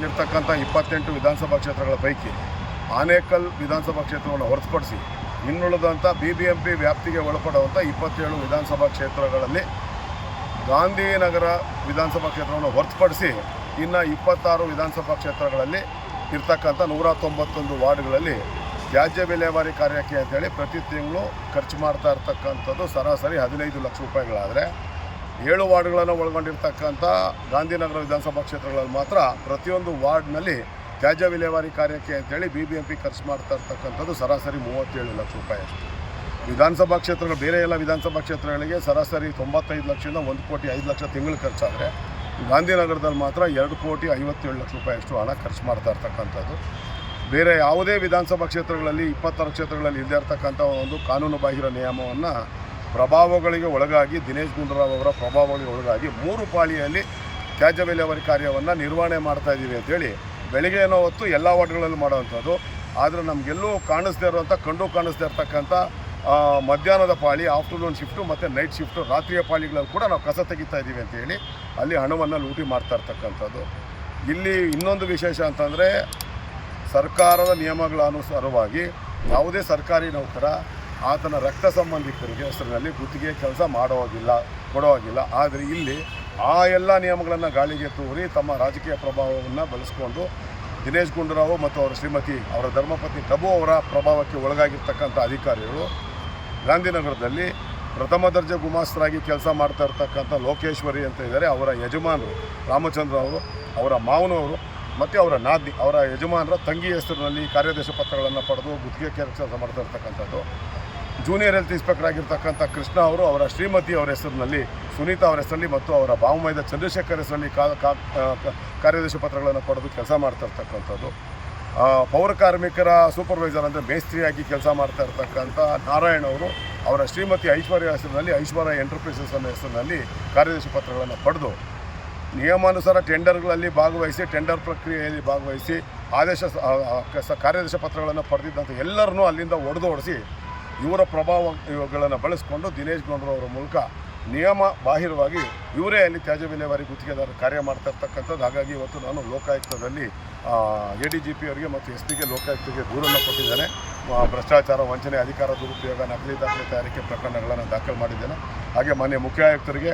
ರಾಜ್ಯದಲ್ಲಿರ್ತಕ್ಕಂಥ ಇಪ್ಪತ್ತೆಂಟು ವಿಧಾನಸಭಾ ಕ್ಷೇತ್ರಗಳ ಪೈಕಿ ಆನೇಕಲ್ ವಿಧಾನಸಭಾ ಕ್ಷೇತ್ರವನ್ನು ಹೊರತುಪಡಿಸಿ ಇನ್ನುಳಿದಂಥ ಬಿ ಬಿ ಎಂ ಪಿ ವ್ಯಾಪ್ತಿಗೆ ಒಳಪಡುವಂಥ ಇಪ್ಪತ್ತೇಳು ವಿಧಾನಸಭಾ ಕ್ಷೇತ್ರಗಳಲ್ಲಿ ಗಾಂಧಿನಗರ ವಿಧಾನಸಭಾ ಕ್ಷೇತ್ರವನ್ನು ಹೊರತುಪಡಿಸಿ ಇನ್ನು ಇಪ್ಪತ್ತಾರು ವಿಧಾನಸಭಾ ಕ್ಷೇತ್ರಗಳಲ್ಲಿ ಇರ್ತಕ್ಕಂಥ ನೂರ ತೊಂಬತ್ತೊಂದು ವಾರ್ಡ್ಗಳಲ್ಲಿ ತ್ಯಾಜ್ಯ ವಿಲೇವಾರಿ ಕಾರ್ಯಕ್ಕೆ ಅಂತೇಳಿ ಪ್ರತಿ ತಿಂಗಳು ಖರ್ಚು ಮಾಡ್ತಾ ಇರ್ತಕ್ಕಂಥದ್ದು ಸರಾಸರಿ ಹದಿನೈದು ಲಕ್ಷ ರೂಪಾಯಿಗಳಾದರೆ ಏಳು ವಾರ್ಡ್ಗಳನ್ನು ಒಳಗೊಂಡಿರ್ತಕ್ಕಂಥ ಗಾಂಧಿನಗರ ವಿಧಾನಸಭಾ ಕ್ಷೇತ್ರಗಳಲ್ಲಿ ಮಾತ್ರ ಪ್ರತಿಯೊಂದು ವಾರ್ಡ್ನಲ್ಲಿ ತ್ಯಾಜ್ಯ ವಿಲೇವಾರಿ ಕಾರ್ಯಕ್ಕೆ ಅಂತೇಳಿ ಬಿ ಬಿ ಎಂ ಪಿ ಖರ್ಚು ಮಾಡ್ತಾ ಇರ್ತಕ್ಕಂಥದ್ದು ಸರಾಸರಿ ಮೂವತ್ತೇಳು ಲಕ್ಷ ರೂಪಾಯಿ ಅಷ್ಟು. ವಿಧಾನಸಭಾ ಕ್ಷೇತ್ರಗಳು ಬೇರೆ ಎಲ್ಲ ವಿಧಾನಸಭಾ ಕ್ಷೇತ್ರಗಳಿಗೆ ಸರಾಸರಿ ತೊಂಬತ್ತೈದು ಲಕ್ಷದಿಂದ ಒಂದು ಕೋಟಿ ಐದು ಲಕ್ಷ ತಿಂಗಳು ಖರ್ಚಾದರೆ ಗಾಂಧಿನಗರದಲ್ಲಿ ಮಾತ್ರ ಎರಡು ಕೋಟಿ ಐವತ್ತೇಳು ಲಕ್ಷ ರೂಪಾಯಿ ಅಷ್ಟು ಹಣ ಖರ್ಚು ಮಾಡ್ತಾ ಇರ್ತಕ್ಕಂಥದ್ದು. ಬೇರೆ ಯಾವುದೇ ವಿಧಾನಸಭಾ ಕ್ಷೇತ್ರಗಳಲ್ಲಿ ಇಪ್ಪತ್ತಾರು ಕ್ಷೇತ್ರಗಳಲ್ಲಿ ಇಲ್ಲದೇ ಇರತಕ್ಕಂಥ ಒಂದು ಕಾನೂನು ಬಾಹಿರ ನಿಯಮವನ್ನು ಪ್ರಭಾವಗಳಿಗೆ ಒಳಗಾಗಿ ದಿನೇಶ್ ಗುಂಡೂರಾವ್ ಅವರ ಪ್ರಭಾವಗಳಿಗೆ ಒಳಗಾಗಿ ಮೂರು ಪಾಳಿಯಲ್ಲಿ ತ್ಯಾಜ್ಯ ವಿಲೇವಾರಿ ಕಾರ್ಯವನ್ನು ನಿರ್ವಹಣೆ ಮಾಡ್ತಾ ಇದ್ದೀವಿ ಅಂತೇಳಿ ಬೆಳಿಗ್ಗೆ ಏನೋ ಹೊತ್ತು ಎಲ್ಲ ವಾರ್ಡ್ಗಳಲ್ಲಿ ಮಾಡುವಂಥದ್ದು. ಆದರೆ ನಮಗೆಲ್ಲೂ ಕಾಣಿಸ್ದೇ ಇರುವಂಥ, ಕಂಡು ಕಾಣಿಸ್ದೇ ಇರತಕ್ಕಂಥ ಮಧ್ಯಾಹ್ನದ ಪಾಳಿ, ಆಫ್ಟರ್ನೂನ್ ಶಿಫ್ಟು ಮತ್ತು ನೈಟ್ ಶಿಫ್ಟು, ರಾತ್ರಿಯ ಪಾಳಿಗಳಲ್ಲಿ ಕೂಡ ನಾವು ಕಸ ತೆಗಿತಾ ಇದ್ದೀವಿ ಅಂತೇಳಿ ಅಲ್ಲಿ ಹಣವನ್ನು ಲೂಟಿ ಮಾಡ್ತಾ ಇರ್ತಕ್ಕಂಥದ್ದು. ಇಲ್ಲಿ ಇನ್ನೊಂದು ವಿಶೇಷ ಅಂತಂದರೆ ಸರ್ಕಾರದ ನಿಯಮಗಳ ಅನುಸಾರವಾಗಿ ಯಾವುದೇ ಸರ್ಕಾರಿ ನೌಕರ ಆತನ ರಕ್ತ ಸಂಬಂಧಿಕರಿಗೆ ಹೆಸರಿನಲ್ಲಿ ಗುತ್ತಿಗೆ ಕೆಲಸ ಮಾಡೋವಾಗಿಲ್ಲ, ಕೊಡೋವಾಗಿಲ್ಲ. ಆದರೆ ಇಲ್ಲಿ ಆ ಎಲ್ಲ ನಿಯಮಗಳನ್ನು ಗಾಳಿಗೆ ತೂರಿ ತಮ್ಮ ರಾಜಕೀಯ ಪ್ರಭಾವವನ್ನು ಬಳಸ್ಕೊಂಡು ದಿನೇಶ್ ಗುಂಡೂರಾವ್ ಮತ್ತು ಅವರ ಶ್ರೀಮತಿ, ಅವರ ಧರ್ಮಪತ್ನಿ ಪ್ರಭು ಅವರ ಪ್ರಭಾವಕ್ಕೆ ಒಳಗಾಗಿರ್ತಕ್ಕಂಥ ಅಧಿಕಾರಿಗಳು ಗಾಂಧಿನಗರದಲ್ಲಿ ಪ್ರಥಮ ದರ್ಜೆ ಗುಮಾಸ್ತರಾಗಿ ಕೆಲಸ ಮಾಡ್ತಾ ಇರ್ತಕ್ಕಂಥ ಲೋಕೇಶ್ವರಿ ಅಂತ ಇದ್ದಾರೆ. ಅವರ ಯಜಮಾನರು ರಾಮಚಂದ್ರ ಅವರು, ಅವರ ಮಾವನವರು ಮತ್ತು ಅವರ ನಾದಿ ಅವರ ಯಜಮಾನರ ತಂಗಿ ಹೆಸರಿನಲ್ಲಿ ಕಾರ್ಯಾದೇಶ ಪತ್ರಗಳನ್ನು ಪಡೆದು ಗುತ್ತಿಗೆ ಕೆಲಸ ಮಾಡ್ತಾ ಇರ್ತಕ್ಕಂಥದ್ದು. ಜೂನಿಯರ್ ಹೆಲ್ತ್ ಇನ್ಸ್ಪೆಕ್ಟರ್ ಆಗಿರ್ತಕ್ಕಂಥ ಕೃಷ್ಣ ಅವರು ಅವರ ಶ್ರೀಮತಿ ಅವರ ಹೆಸರಿನಲ್ಲಿ ಸುನೀತಾ ಅವರ ಹೆಸರಲ್ಲಿ ಮತ್ತು ಅವರ ಬಾವುಮೈದ ಚಂದ್ರಶೇಖರ್ ಹೆಸರಲ್ಲಿ ಕಾ ಕಾ- ಕ- ಪತ್ರಗಳನ್ನು ಪಡೆದು ಕೆಲಸ ಮಾಡ್ತಾ ಇರ್ತಕ್ಕಂಥದ್ದು. ಪೌರ ಕಾರ್ಮಿಕರ ಸೂಪರ್ವೈಸರ್ ಅಂದರೆ ಮೇಸ್ತ್ರಿಯಾಗಿ ಕೆಲಸ ಮಾಡ್ತಾ ಇರ್ತಕ್ಕಂಥ ನಾರಾಯಣ ಅವರು ಅವರ ಶ್ರೀಮತಿ ಐಶ್ವರ್ಯ ಹೆಸರಿನಲ್ಲಿ ಐಶ್ವರ್ಯ ಎಂಟರ್ಪ್ರೈಸಸ್ ಅನ್ನೋ ಹೆಸರಿನಲ್ಲಿ ಕಾರ್ಯದರ್ಶಿ ಪತ್ರಗಳನ್ನು ಪಡೆದು ನಿಯಮಾನುಸಾರ ಟೆಂಡರ್ಗಳಲ್ಲಿ ಭಾಗವಹಿಸಿ ಟೆಂಡರ್ ಪ್ರಕ್ರಿಯೆಯಲ್ಲಿ ಭಾಗವಹಿಸಿ ಆದೇಶ ಸ- ಆ, ಆ, ಕ- ಕಾರ್ಯದೇಶ ಪತ್ರಗಳನ್ನು ಪಡೆದಿದ್ದಂಥ ಎಲ್ಲರನ್ನೂ ಅಲ್ಲಿಂದ ಒಡೆದು ಓಡಿಸಿ ಇವರ ಪ್ರಭಾವಗಳನ್ನು ಬಳಸಿಕೊಂಡು ದಿನೇಶ್ ಗೌಂಡ್ರು ಅವರ ಮೂಲಕ ನಿಯಮ ಬಾಹಿರವಾಗಿ ಇವರೇ ಅಲ್ಲಿ ತ್ಯಾಜ್ಯ ವಿಲೇವಾರಿ ಗುತ್ತಿಗೆದಾರ ಕಾರ್ಯ ಮಾಡ್ತಾ ಇರ್ತಕ್ಕಂಥದ್ದು. ಹಾಗಾಗಿ ಇವತ್ತು ನಾನು ಲೋಕಾಯುಕ್ತದಲ್ಲಿ ಎ ಡಿ ಜಿ ಪಿ ಅವರಿಗೆ ಮತ್ತು ಎಸ್ ಪಿಗೆ ಲೋಕಾಯುಕ್ತಗೆ ದೂರನ್ನು ಕೊಟ್ಟಿದ್ದೇನೆ. ಭ್ರಷ್ಟಾಚಾರ ವಂಚನೆ, ಅಧಿಕಾರ ದುರುಪಯೋಗ, ನಕಲಿ ದಾಖಲೆ ತಯಾರಿಕೆ ಪ್ರಕರಣಗಳನ್ನು ದಾಖಲು ಮಾಡಿದ್ದೇನೆ. ಹಾಗೆ ಮಾನ್ಯ ಮುಖ್ಯ ಆಯುಕ್ತರಿಗೆ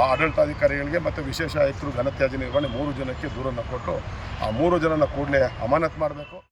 ಆಡಳಿತಾಧಿಕಾರಿಗಳಿಗೆ ಮತ್ತು ವಿಶೇಷ ಆಯುಕ್ತರು ಘನತ್ಯಾಜ್ಯ ನಿರ್ವಹಣೆ ಮೂರು ಜನಕ್ಕೆ ದೂರನ್ನು ಕೊಟ್ಟು, ಆ, ಮೂರು ಜನನ ಕೂಡಲೇ ಅಮಾನತ್ ಮಾಡಬೇಕು.